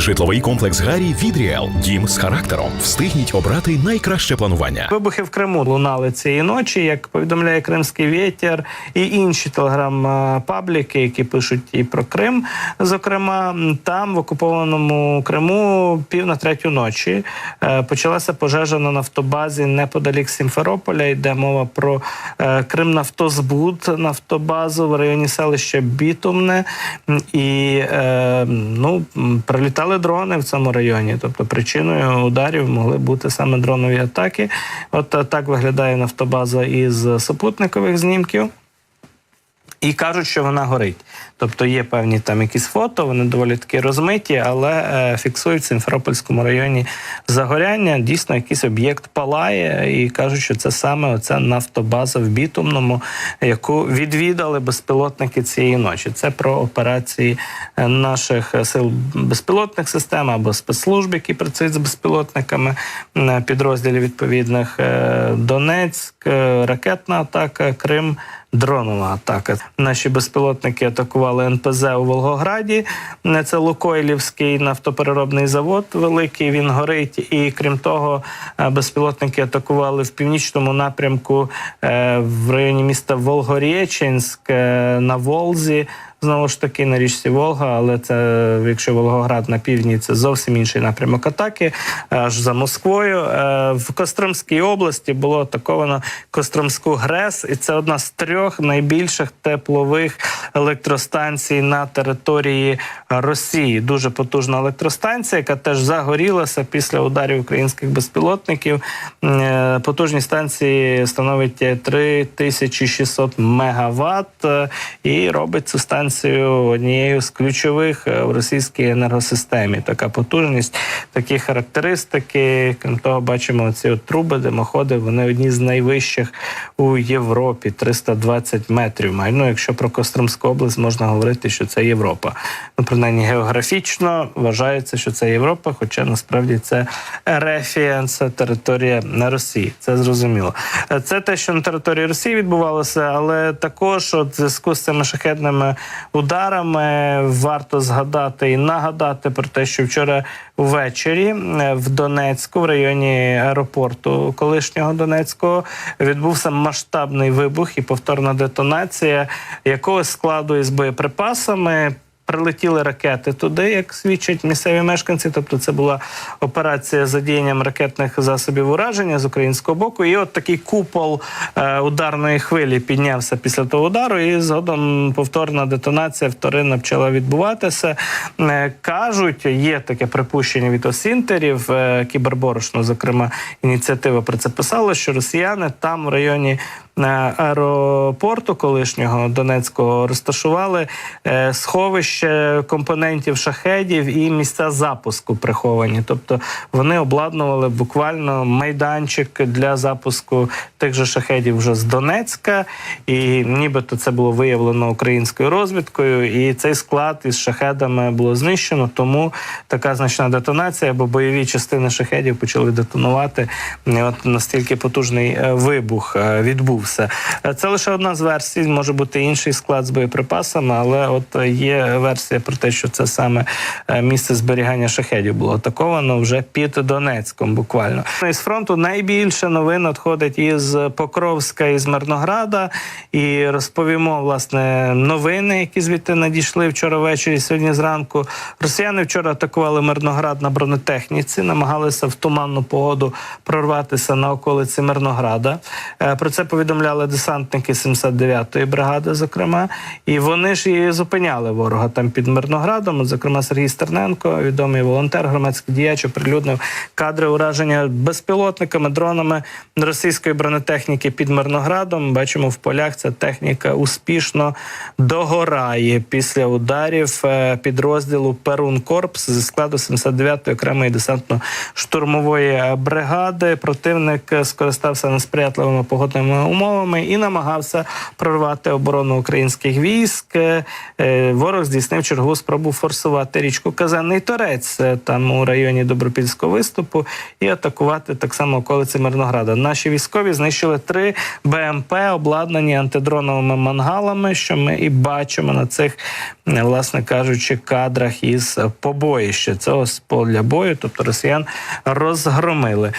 Житловий комплекс Гарі від Ріел. Дім з характером. Встигніть обрати найкраще планування. Вибухи в Криму лунали цієї ночі, як повідомляє Кримський вітер і інші телеграм-пабліки, які пишуть і про Крим. Зокрема, там в окупованому Криму пів на третю ночі е, почалася пожежа на нафтобазі неподалік Сімферополя. Йде мова про е, Кримнафтозбуд, нафтобазу в районі селища Бітумне. І е, ну, м, прилітали дрони в цьому районі. Тобто причиною ударів могли бути саме дронові атаки. От е, так виглядає нафтобаза із супутникових знімків. І кажуть, що вона горить. Тобто є певні там якісь фото, вони доволі таки розмиті, але е, фіксують в Сімферопольському районі загоряння. Дійсно, якийсь об'єкт палає, і кажуть, що це саме оця нафтобаза в Бітумному, яку відвідали безпілотники цієї ночі. Це про операції е, наших сил безпілотних систем або спецслужб, які працюють з безпілотниками е, підрозділів відповідних Е, Донецьк, е, ракетна атака, Крим. Дронова атака. Наші безпілотники атакували НПЗ у Волгограді. Це Лукойлівський нафтопереробний завод великий. Він горить. І крім того, е, безпілотники атакували в північному напрямку е, в районі міста Волгорєченськ е, на Волзі. Знову ж таки на річці Волга, але це якщо Волгоград на півдні, це зовсім інший напрямок атаки. Аж за Москвою Е, в Костромській області було атаковано Костромську ГРЕС, і це одна з трьох найбільших теплових електростанцій на території Росії. Дуже потужна електростанція, яка теж загорілася після ударів українських безпілотників. Е, Потужність станції становить 3600 мегаватт е, і робить цю станцію однією з ключових е, в російській енергосистемі. Така потужність, такі характеристики. Крім того, бачимо ці от труби, димоходи. Вони одні з найвищих у Європі 320 метрів. Ну, якщо про Костромську область можна говорити, що це Європа. Ну, принаймні географічно вважається, що це Європа, хоча насправді це Ерефія, територія на Росії. Це зрозуміло. Е, Це те, що на території Росії відбувалося, але також от в зв'язку з цими шахетними ударами варто згадати і нагадати про те, що вчора ввечері е, в Донецьку, в районі аеропорту колишнього Донецького, відбувся масштабний вибух і повторна детонація якогось складу із боєприпасами. Прилетіли ракети туди, як свідчать місцеві мешканці. Тобто, це була операція з задіянням ракетних засобів ураження з українського боку. І от такий купол е, ударної хвилі піднявся після того удару, і згодом повторна детонація вторинна почала відбуватися. Е, кажуть, є таке припущення від осінтерів, е, кіберборошно, зокрема, ініціатива про це писала, що росіяни там в районі аеропорту колишнього Донецького розташували е, сховище компонентів шахедів і місця запуску приховані. Тобто вони обладнували буквально майданчик для запуску тих же шахедів вже з Донецька, і нібито це було виявлено українською розвідкою. І цей склад із шахедами було знищено. Тому така значна детонація, бо бойові частини шахедів почали детонувати. І от настільки потужний е, вибух е, відбувся. Е, Це лише одна з версій. Може бути інший склад з боєприпасами, але от е, є версія про те, що це саме е, місце зберігання шахедів було атаковано вже під Донецьком. Буквально із фронту найбільше новин надходить із Покровська із Мирнограда. І розповімо власне новини, які звідти надійшли вчора ввечері. Сьогодні зранку росіяни вчора атакували Мирноград на бронетехніці, намагалися в туманну погоду прорватися на околиці Мирнограда. Про це повідомляли десантники 79-ї бригади, зокрема, і вони ж і зупиняли ворога там під Мирноградом. Зокрема, Сергій Стерненко, відомий волонтер, громадський діяч, оприлюднив кадри ураження безпілотниками, дронами російської бронетехніки під Мирноградом. Бачимо в полях ця техніка успішно догорає після ударів е, підрозділу Перун Корпс зі складу 79-ї окремої десантно-штурмової бригади. Противник е, скористався несприятливими погодними умовами умовами і намагався прорвати оборону українських військ. Е, Ворог здійснив чергову спробу форсувати річку Казанний Торець е, там у районі Добропільського виступу і атакувати так само околиці Мирнограда. Наші військові знищили три БМП, обладнані антидроновими мангалами, що ми і бачимо на цих, е, власне кажучи, кадрах із побоїща цього з поля бою. Тобто росіян розгромили.